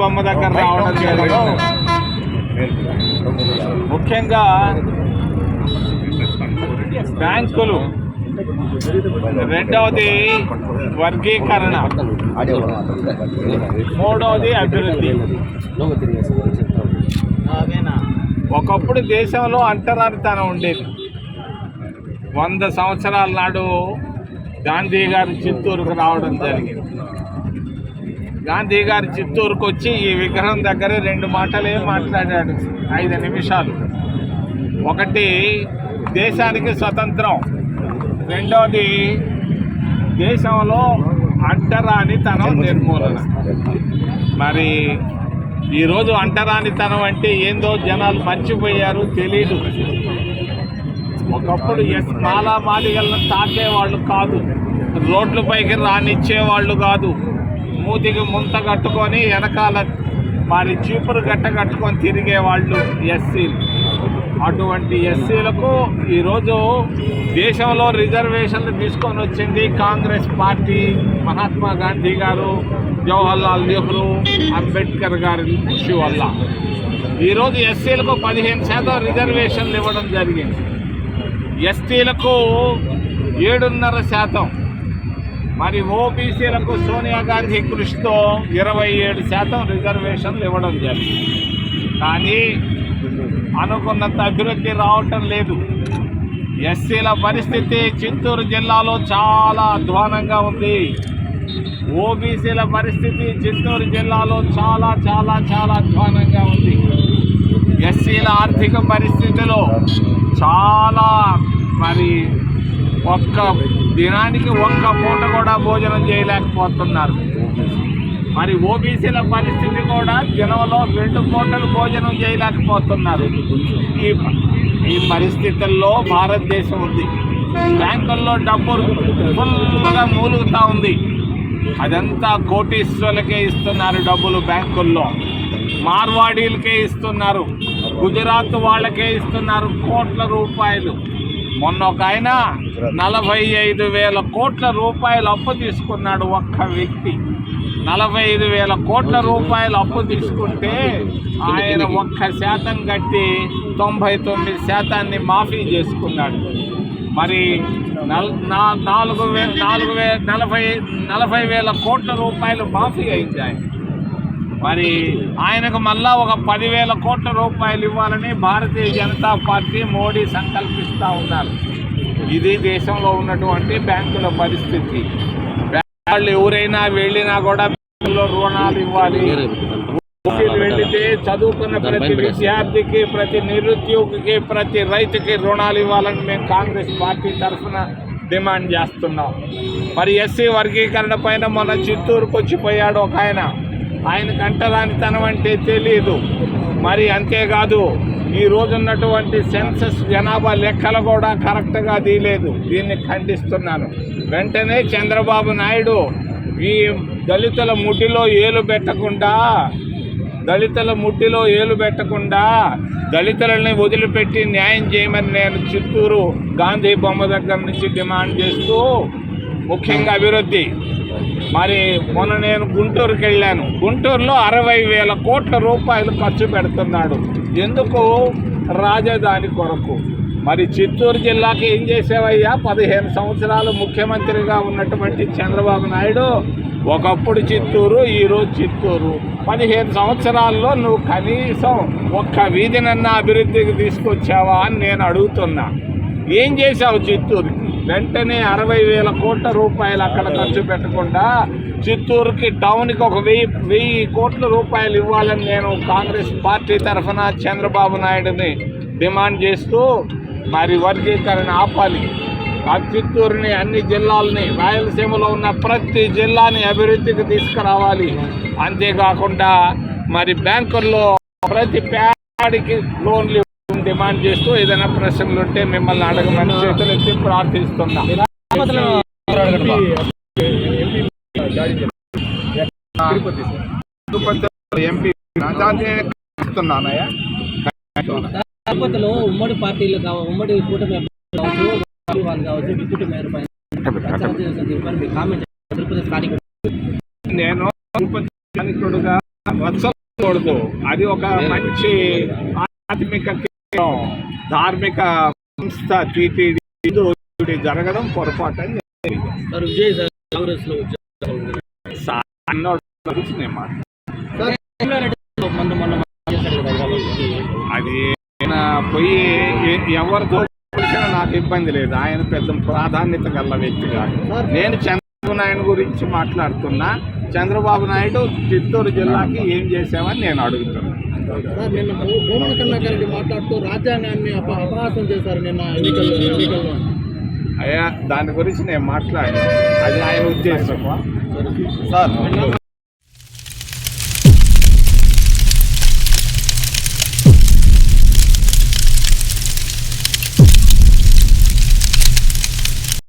బొమ్మ దగ్గర రావడం జరిగింది. ముఖ్యంగా బ్యాంకులు రెండవది వర్గీకరణ. మూడవది అభివృద్ధి. ఒకప్పుడు దేశంలో అంటరానితనం ఉండేది. వంద సంవత్సరాల నాడు గాంధీ గారు చిత్తూరుకు రావడం జరిగింది. గాంధీ గారు చిత్తూరుకు వచ్చి ఈ విగ్రహం దగ్గర రెండు మాటలే మాట్లాడాడు. ఐదు నిమిషాలు. ఒకటి దేశానికి స్వతంత్రం. రెండవది దేశంలో అంటరానితనం నిర్మూలన. మరి ఈరోజు అంటరానితనం అంటే ఏందో జనాలు మర్చిపోయారు తెలీదు. ఒకప్పుడు ఎస్ మాలా మాలిగలను తాకేవాళ్ళు కాదు. రోడ్లపైకి రానిచ్చేవాళ్ళు కాదు. మూతికి ముంత కట్టుకొని వెనకాల వారి చీపురు గట్ట కట్టుకొని తిరిగే వాళ్ళు ఎస్సీలు. అటువంటి ఎస్సీలకు ఈరోజు దేశంలో రిజర్వేషన్లు తీసుకొని వచ్చింది కాంగ్రెస్ పార్టీ. మహాత్మా గాంధీ గారు జవహర్లాల్ నెహ్రూ అంబేద్కర్ గారి కృషి వల్ల. ఈరోజు ఎస్సీలకు పదిహేను శాతం రిజర్వేషన్లు ఇవ్వడం జరిగింది. ఎస్టీలకు ఏడున్నర శాతం. మరి ఓబీసీలకు సోనియా గాంధీ కృషితో ఇరవై ఏడు శాతం రిజర్వేషన్లు ఇవ్వడం జరిగింది. కానీ అనుకున్నంత అభివృద్ధి రావటం లేదు. ఎస్సీల పరిస్థితి చిత్తూరు జిల్లాలో చాలా అధ్వానంగా ఉంది. ఓబీసీల పరిస్థితి చిత్తూరు జిల్లాలో చాలా చాలా చాలా అధ్వానంగా ఉంది. ఎస్సీల ఆర్థిక పరిస్థితిలో చాలా మరి ఒక్క దినానికి ఒక్క పూట కూడా భోజనం చేయలేకపోతున్నారు. మరి ఓబీసీల పరిస్థితి కూడా దినంలో రెండు పూటలు భోజనం చేయలేకపోతున్నారు. ఈ ఈ పరిస్థితుల్లో భారతదేశం ఉంది. బ్యాంకుల్లో డబ్బు ఫుల్గా మూలుగుతూ ఉంది. అదంతా కోటీశ్వరులకే ఇస్తున్నారు డబ్బులు బ్యాంకుల్లో. మార్వాడీలకే ఇస్తున్నారు. గుజరాత్ వాళ్ళకే ఇస్తున్నారు కోట్ల రూపాయలు. మొన్న ఒక ఆయన నలభై ఐదు వేల కోట్ల రూపాయలు అప్పు తీసుకున్నాడు ఒక్క వ్యక్తి. నలభై ఐదు వేల కోట్ల రూపాయలు అప్పు తీసుకుంటే ఆయన ఒక్క శాతం కట్టి తొంభై తొమ్మిది శాతాన్ని మాఫీ చేసుకున్నాడు. మరి నాలుగు వే నాలుగు వే నలభై నలభై వేల కోట్ల రూపాయలు మాఫీ అయింది ఆయన. మరి ఆయనకు మళ్ళా ఒక పదివేల కోట్ల రూపాయలు ఇవ్వాలని భారతీయ జనతా పార్టీ మోడీ సంకల్పిస్తూ ఉన్నారు. ఇది దేశంలో ఉన్నటువంటి బ్యాంకుల పరిస్థితి. వాళ్ళు ఎవరైనా వెళ్ళినా కూడా బ్యాంకులో రుణాలు ఇవ్వాలి. వెళితే చదువుకున్న ప్రతి విద్యార్థికి ప్రతి నిరుద్యోగికి ప్రతి రైతుకి రుణాలు ఇవ్వాలని మేము కాంగ్రెస్ పార్టీ తరఫున డిమాండ్ చేస్తున్నాం. మరి ఎస్సీ వర్గీకరణ పైన మొన్న చిత్తూరుకు వచ్చిపోయాడు ఒక ఆయన. ఆయనకు అంటరానితనం అంటే తెలియదు మరి అంతేకాదు ఈ రోజు ఉన్నటువంటి సెన్సస్ జనాభా లెక్కలు కూడా కరెక్ట్గా తీయలేదు. దీన్ని ఖండిస్తున్నాను. వెంటనే చంద్రబాబు నాయుడు ఈ దళితుల ముట్టిలో ఏలు పెట్టకుండా దళితుల ముడ్డిలో ఏలు పెట్టకుండా దళితులని వదిలిపెట్టి న్యాయం చేయమని నేను చిత్తూరు గాంధీ బొమ్మ దగ్గర నుంచి డిమాండ్ చేస్తూ ముఖ్యంగా అభివృద్ధి మరి మొన్న నేను గుంటూరుకి వెళ్ళాను గుంటూరులో అరవై వేల కోట్ల రూపాయలు ఖర్చు పెడుతున్నాడు. ఎందుకు? రాజధాని కొరకు. మరి చిత్తూరు జిల్లాకి ఏం చేసేవయ్యా? పదిహేను సంవత్సరాలు ముఖ్యమంత్రిగా ఉన్నటువంటి చంద్రబాబు నాయుడు ఒకప్పుడు చిత్తూరు ఈరోజు చిత్తూరు. పదిహేను సంవత్సరాల్లో నువ్వు కనీసం ఒక్క వీధినన్నా అభివృద్ధికి తీసుకొచ్చావా అని నేను అడుగుతున్నా. ఏం చేశావు చిత్తూరుకి వెంటనే అరవై వేల కోట్ల రూపాయలు అక్కడ ఖర్చు పెట్టకుండా చిత్తూరుకి టౌన్కి ఒక వెయ్యి వెయ్యి కోట్ల రూపాయలు ఇవ్వాలని నేను కాంగ్రెస్ పార్టీ తరఫున చంద్రబాబు నాయుడుని డిమాండ్ చేస్తూ మరి వర్గీకరణ ఆపాలి. ఆ చిత్తూరుని అన్ని జిల్లాలని రాయలసీమలో ఉన్న ప్రతి జిల్లాని అభివృద్ధికి తీసుకురావాలి. అంతేకాకుండా మరి బ్యాంకుల్లో ప్రతి పేడికి లోన్లు డిమాండ్ చేస్తూ ఏదైనా ప్రశ్నలు ఉంటే మిమ్మల్ని అడగమని చేతులు ఎత్తి ప్రార్థిస్తున్నా. ఎంపీ తిరుపతిలో ఉమ్మడి పార్టీలు కావ- ఉమ్మడి కూటమి కావచ్చు వాళ్ళు కావచ్చు పైన కామెంట్ తిరుపతి స్థానిక నేను తిరుపతి స్థానికుడుగా అది ఒక మంచి ఆధ్యాత్మిక ధార్మిక సంస్థ టీటీడీ జరగడం పొరపాటు అని. అది పోయి ఎవరితో నాకు ఇబ్బంది లేదు. ఆయన పెద్ద ప్రాధాన్యత గల వ్యక్తి కాదు. నేను చంద్రబాబు నాయుడు గురించి మాట్లాడుతున్నా. చంద్రబాబు నాయుడు చిత్తూరు జిల్లాకి ఏం చేసామని నేను అడుగుతున్నాను సార్ నిన్న భూ- భూమన కరుణాకర్ మాట్లాడుతూ రాజ్యాంగాన్ని అప అపహాసం చేశారు నిన్న ఎన్నికల్లో ఎన్నికల్లో. అయ్యా దాని గురించి నేను మాట్లాడాను. అది ఆయన ఉద్దేశం. సార్